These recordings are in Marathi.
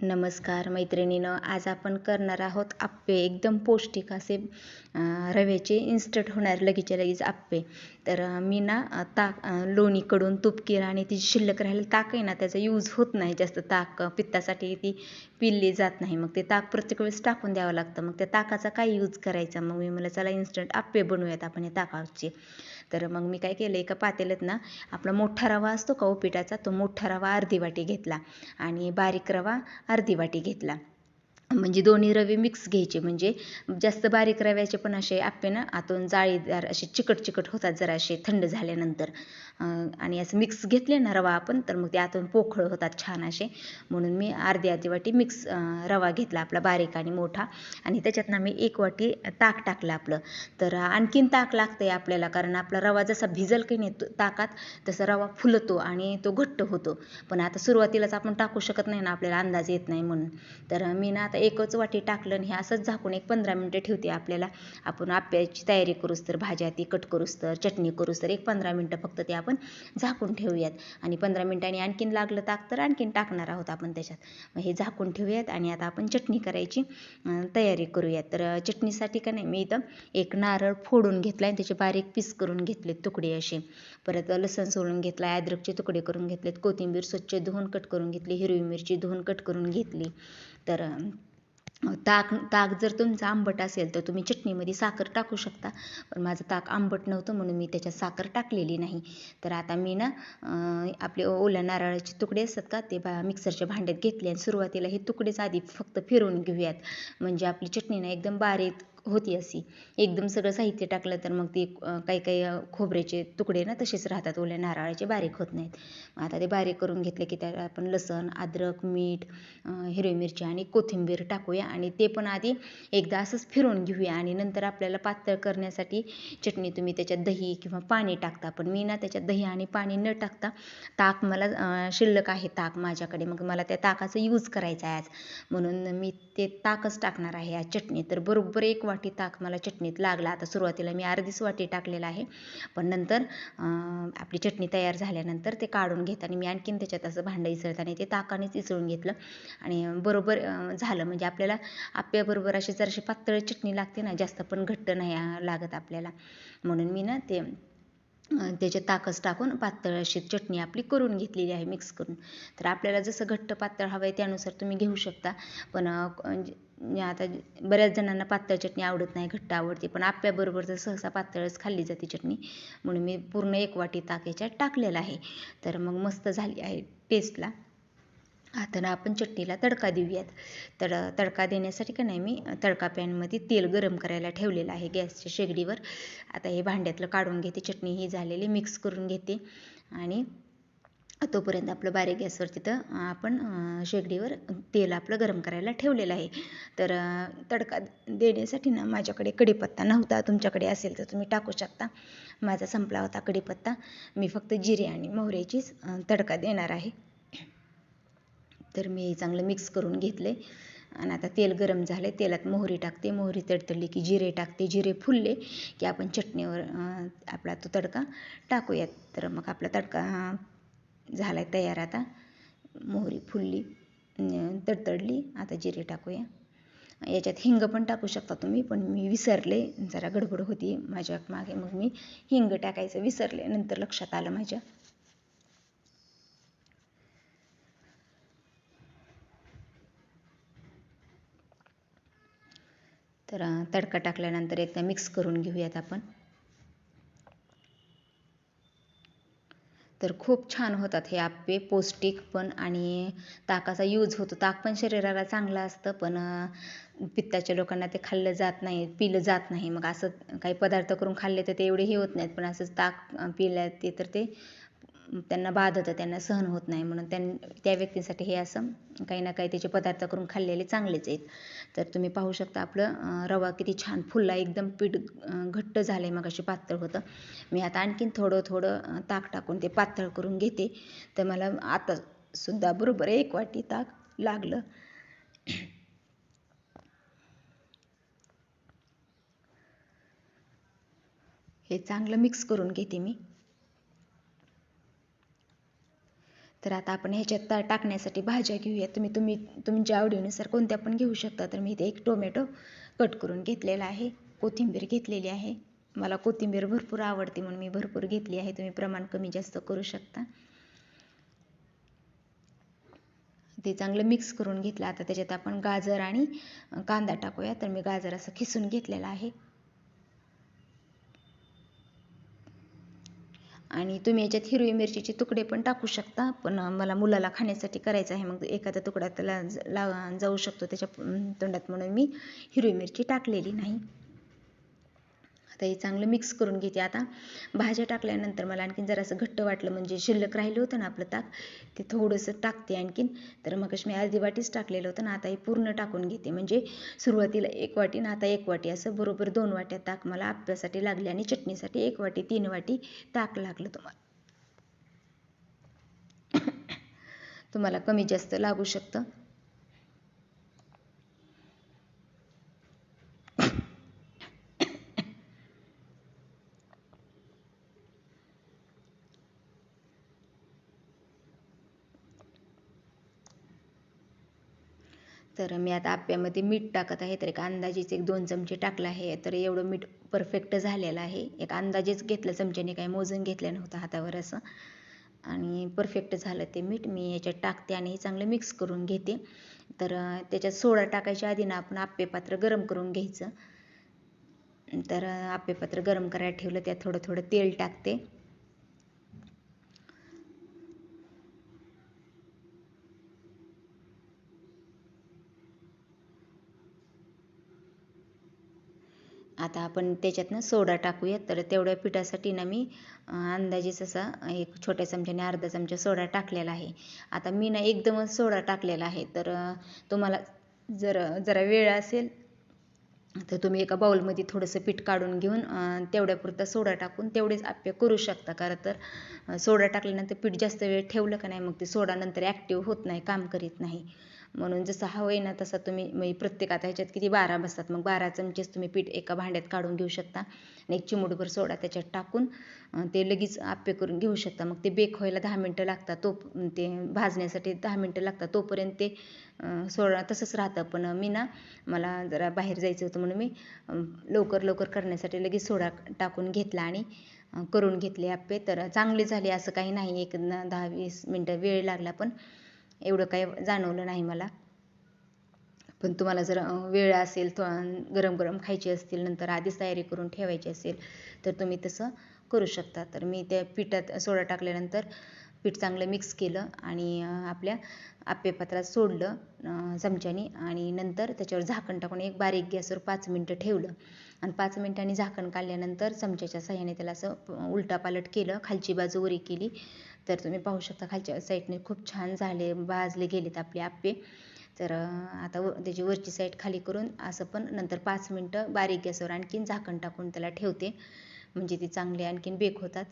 नमस्कार मैत्रिणीनं आज आपण करणार आहोत आप्पे. एकदम पौष्टिक असे रव्याचे इन्स्टंट होणार लगेचच्या लगेच आप्पे. तर मी ना ताक लोणीकडून तुपकीर आणि ती शिल्लक राहिलेली ताक आहे ना त्याचा यूज होत नाही जास्त. ताक पित्तासाठी ती पिल्ली जात नाही. मग ते ताक प्रत्येक वेळेस टाकून द्यावं लागतं. मग त्या ताकाचा काय यूज करायचा? मग मी मला चला इन्स्टंट आप्पे बनवूयात आपण या ताकाचे. तर मग मी काय केलं एका पातेल्यात ना आपला मोठा रवा असतो का उपिटाचा तो मोठा रवा अर्धी वाटी घेतला आणि बारीक रवा अर्धी वाटी घेतला. म्हणजे दोन्ही रवे मिक्स घ्यायचे. म्हणजे जास्त बारीक रव्याचे पण असे आप्पे ना आतून जाळीदार असे चिकट चिकट होतात जरा असे थंड झाल्यानंतर. आणि असं मिक्स घेतले ना रवा आपण तर मग ते आतून पोखळ होतात छान असे. म्हणून मी अर्धी अर्धी वाटी मिक्स रवा घेतला आपला बारीक आणि मोठा. आणि त्याच्यात ना मी एक वाटी ताक टाकलं आपलं. तर आणखीन ताक लागतं आहे आपल्याला कारण आपला रवा जसा भिजल की नाही ताकात तसा रवा फुलतो आणि तो घट्ट होतो. पण आता सुरुवातीलाच आपण टाकू शकत नाही ना आपल्याला अंदाज येत नाही म्हणून. तर मी ना आता एकच वाटी टाकलं आणि हे असंच झाकून एक पंधरा मिनटं ठेवते आपल्याला. आपण आप्याची तयारी करूस तर भाज्या ती कट करूस तर चटणी करूस तर एक पंधरा मिनटं फक्त ते आपण झाकून ठेवूयात. आणि पंधरा मिनटांनी आणखीन लागलं ताक तर आणखीन टाकणार आहोत आपण त्याच्यात. मग हे झाकून ठेवूयात आणि आता आपण चटणी करायची तयारी करूयात. तर चटणीसाठी का नाही मी इथं एक नारळ फोडून घेतला आणि त्याचे बारीक पीस करून घेतले तुकडे असे. परत लसण सोडून घेतला अद्रकचे तुकडे करून घेतलेत कोथिंबीर स्वच्छ धुवून कट करून घेतली हिरवी मिरची धुवून कट करून घेतली. तर ताक ताक जर तुमचं आंबट असेल तर तुम्ही चटणीमध्ये साखर टाकू शकता. पण माझं ताक आंबट नव्हतं म्हणून मी त्याच्यात साखर टाकलेली नाही. तर आता मी ना आपले ओल्या नारळाचे तुकडे असतात का ते बा मिक्सरच्या भांड्यात घेतले आणि सुरुवातीला हे तुकडेच आधी फक्त फिरवून घेऊयात. म्हणजे आपली चटणी ना एकदम बारीक होती अशी. एकदम सगळं साहित्य टाकलं तर मग ती काही काही खोबऱ्याचे तुकडे ना तसेच राहतात. ओल्या नारळाचे बारीक होत नाहीत. मग आता ते बारीक करून घेतले की त्याला आपण लसण अद्रक मीठ हिरवी मिरची आणि कोथिंबीर टाकूया आणि ते पण आधी एकदा असंच फिरवून घेऊया आणि नंतर आपल्याला पातळ करण्यासाठी चटणी तुम्ही त्याच्यात दही किंवा पाणी टाकता. पण मी ना त्याच्यात दही आणि पाणी न टाकता ताक मला शिल्लक आहे ताक माझ्याकडे. मग मला त्या ताकाचा यूज करायचा आहे आज. म्हणून मी ते ताकच टाकणार आहे आज चटणी. तर बरोबर एक वाट वाटी ताक मला चटणीत लागला. आता सुरुवातीला मी अर्धीच वाटी टाकलेला आहे. पण नंतर आपली चटणी तयार झाल्यानंतर ते काढून घेताना मी आणखीन त्याच्यात असं भांडं इसळताना ते ताकानेच इसळून घेतलं. आणि बरोबर झालं. म्हणजे आपल्याला आप्याबरोबर अशी जराशी पातळ चटणी लागते ना जास्त पण घट्ट नाही लागत आपल्याला. म्हणून मी ना ते त्याचे ताकच टाकून पातळ अशी चटणी आपली करून घेतलेली आहे मिक्स करून. तर आपल्याला जसं घट्ट पातळ हवं आहे त्यानुसार तुम्ही घेऊ शकता. पण आता बऱ्याच जणांना पातळ चटणी आवडत नाही घट्ट आवडते. पण आप्याबरोबर तर सहसा पातळच खाल्ली जाते चटणी. म्हणून मी पूर्ण एक वाटी ताक याच्यात टाकलेला आहे. तर मग मस्त झाली आहे टेस्टला आता ना आपण चटणीला तडका देऊयात. तर तडका देण्यासाठी का नाही मी तडका पॅनमध्ये तेल गरम करायला ठेवलेलं आहे गॅसच्या शेगडीवर. आता हे भांड्यातलं काढून घेते. चटणी ही झालेली मिक्स करून घेते. आणि तोपर्यंत आपलं बारीक गॅसवर तिथं आपण शेगडीवर तेल आपलं गरम करायला ठेवलेलं आहे. तर तडका देण्यासाठी ना माझ्याकडे कढीपत्ता नव्हता. तुमच्याकडे असेल तर तुम्ही टाकू शकता. माझा संपला होता कढीपत्ता. मी फक्त जिरे आणि मोहऱ्याचीच तडका देणार आहे. तर मी चांगलं मिक्स करून घेतले आणि आता तेल गरम झाले तेलात मोहरी टाकते. मोहरी तडतडली की जिरे टाकते. जिरे फुलले की आपण चटणीवर आपला तो तडका टाकूयात. तर मग आपला तडका झाला आहे तयार आता. मोहरी फुलली तडतडली. आता जिरे टाकूया. याच्यात हिंग पण टाकू शकता तुम्ही पण मी विसरले. जरा गडबड होती माझ्या मागे. मग मी हिंग टाकायचं विसरले. नंतर लक्षात आलं माझ्या. तर तडका टाकल्यानंतर एकदा मिक्स करून घेऊयात आपण. तर खूप छान होतात हे आप्पे पौष्टिक पण आणि ताकाचा यूज होतो. ताक पण शरीराला चांगलं असतं पण पित्ताच्या लोकांना ते खाल्लं जात नाही पिलं जात नाही. मग असं काही पदार्थ करून खाल्ले तर ते एवढे हे होत नाहीत. पण असंच ताक पिलं ते तर ते त्यांना बाधतं त्यांना सहन होत नाही म्हणून त्यां त्या व्यक्तींसाठी हे असं काही ना काही त्याचे पदार्थ करून खाल्लेले चांगलेच आहेत. तर तुम्ही पाहू शकता आपलं रवा किती छान फुलला एकदम पीठ घट्ट झालं आहे मग अशी पातळ होतं. मी आता आणखीन थोडं थोडं ताक टाकून ते पातळ करून घेते. तर मला आता सुद्धा बरोबर एक वाटी ताक लागलं. हे चांगलं मिक्स करून घेते मी. तर आता आपण ह्याच्यात ता टाकण्यासाठी भाज्या घेऊयात. तुम्ही तुम्ही तुमच्या आवडीनुसार कोणत्या पण घेऊ शकता. तर मी इथे एक टोमॅटो कट करून घेतलेला आहे. कोथिंबीर घेतलेली आहे. मला कोथिंबीर भरपूर आवडते म्हणून मी भरपूर घेतली आहे. तुम्ही प्रमाण कमी जास्त करू शकता. ते चांगलं मिक्स करून घेतलं. आता त्याच्यात आपण गाजर आणि कांदा टाकूया. तर मी गाजर असं खिसून घेतलेला आहे. आणि तुम्ही याच्यात हिरवी मिरचीचे तुकडे पण टाकू शकता पण मला मुलाला खाण्यासाठी करायचं आहे मग एखादा तुकडा त्याला ला जाऊ शकतो त्याच्या तोंडात म्हणून मी हिरवी मिरची टाकलेली नाही. आता हे चांगलं मिक्स करून घेते आता. भाज्या टाकल्यानंतर मला आणखीन जरासं घट्ट वाटलं म्हणजे शिल्लक राहिलं होतं ना आपलं ताक ते थोडंसं टाकते आणखीन. तर मगच मी अर्धी वाटीच टाकलेलं होतं ना आता हे पूर्ण टाकून घेते. म्हणजे सुरुवातीला एक वाटी ना आता एक वाटी असं बरोबर दोन वाट्या ताक मला आपल्यासाठी लागले आणि चटणीसाठी एक वाटी तीन वाटी ताक लागलं तुम्हाला. तुम्हाला कमी जास्त लागू शकतं. तर मी आता आप्यामध्ये मीठ टाकत आहे. तर एक अंदाजेच एक दोन चमचे टाकलं आहे. तर एवढं मीठ परफेक्ट झालेलं आहे. एक अंदाजेच घेतलं चमच्याने काही मोजून घेतलं नव्हतं हातावर असं. आणि परफेक्ट झालं ते मीठ. मी याच्यात टाकते आणि हे चांगलं मिक्स करून घेते. तर त्याच्यात सोडा टाकायच्या आधी ना आपण आप्पे पात्र गरम करून घ्यायचं. तर आप्पे पात्र गरम करायला ठेवलं. त्यात थोडं थोडं तेल टाकते. आता आपण त्याच्यातनं सोडा टाकूयात. तर तेवढ्या पिठासाठी ना मी अंदाजेच असा एक छोट्या चमच्याने अर्धा चमचा सोडा टाकलेला आहे. आता मी ना एकदमच सोडा टाकलेला आहे. तर तुम्हाला जर जरा वेळ असेल तर तुम्ही एका बाउलमध्ये थोडंसं पीठ काढून घेऊन तेवढ्यापुरता सोडा टाकून तेवढेच आप्पे करू शकता. कारण तर सोडा टाकल्यानंतर पीठ जास्त वेळ ठेवलं का नाही मग ते सोडा नंतर ॲक्टिव्ह होत नाही काम करीत नाही. म्हणून जसं हवं आहे ना तसा तुम्ही म्हणजे प्रत्येक आता ह्याच्यात किती बारा बसतात मग बारा चमचेच तुम्ही पीठ एका भांड्यात काढून घेऊ शकता आणि एक चिमूटभर सोडा त्याच्यात टाकून ते लगेच आप्पे करून घेऊ शकता. मग ते बेक व्हायला दहा मिनटं लागतात तो ते भाजण्यासाठी दहा मिनटं लागतात तोपर्यंत ते सोडा तसंच राहतं. पण मी ना मला जरा बाहेर जायचं होतं म्हणून मी लवकर लवकर करण्यासाठी लगेच सोडा टाकून घेतला आणि करून घेतले आप्पे तर चांगले झाले असं काही नाही एक दहा वीस मिनटं वेळ लागला. पण एवढं काही जाणवलं नाही मला. पण तुम्हाला जर वेळ असेल गरम गरम खायची असतील नंतर आधीच तयारी करून ठेवायची असेल तर तुम्ही तसं करू शकता. तर मी त्या पिठात सोडा टाकल्यानंतर पीठ चांगलं मिक्स केलं आणि आपल्या आप्पेपात्रात सोडलं चमच्याने आणि नंतर त्याच्यावर झाकण टाकून एक बारीक गॅसवर पाच मिनटं ठेवलं. आणि पाच मिनटांनी झाकण काढल्यानंतर चमच्याच्या सहाय्याने त्याला असं उलटापालट केलं खालची बाजू वरी केली. तर तुम्ही पाहू शकता खालच्या साईडने खूप छान झाले भाजले गेलेत आपले आप्पे. तर आता त्याची वरची साईड खाली करून असं पण नंतर पाच मिनटं बारीक गॅसवर आणखीन झाकण टाकून त्याला ठेवते. म्हणजे ती चांगली आणखीन बेक होतात.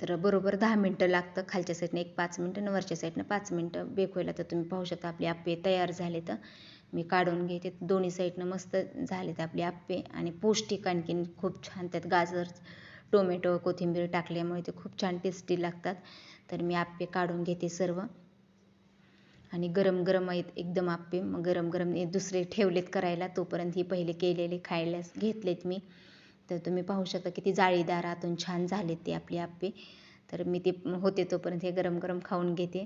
तर बरोबर दहा मिनटं लागतं खालच्या साईडने एक पाच मिनटं आणि वरच्या साईडनं पाच मिनटं बेक व्हायला. तर तुम्ही पाहू शकता आपले आप्पे तयार झाले तर. मी काढून घेते. दोन्ही साईडनं मस्त झालेत आपले आप्पे. आणि पौष्टिक आणखीन खूप छान त्यात गाजर टोमॅटो कोथिंबीर टाकल्यामुळे ते खूप छान टेस्टी लागतात. तर मी आप्पे काढून घेते सर्व. आणि गरम गरम आहेत एकदम आप्पे. मग गरम गरम दुसरे ठेवलेत करायला. तोपर्यंत ही पहिले केलेले खायला घेतलेत मी. तर तुम्ही पाहू शकता किती जाळीदार आतून छान झालेत ते आपले आप्पे. तर मी ते होते तोपर्यंत हे गरम गरम खाऊन घेते.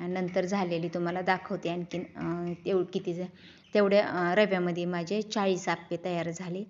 आणि नंतर झालेली तुम्हाला दाखवते आणखीन तेव किती तेवढ्या रव्यामध्ये माझे चाळीस आप्पे तयार झाले.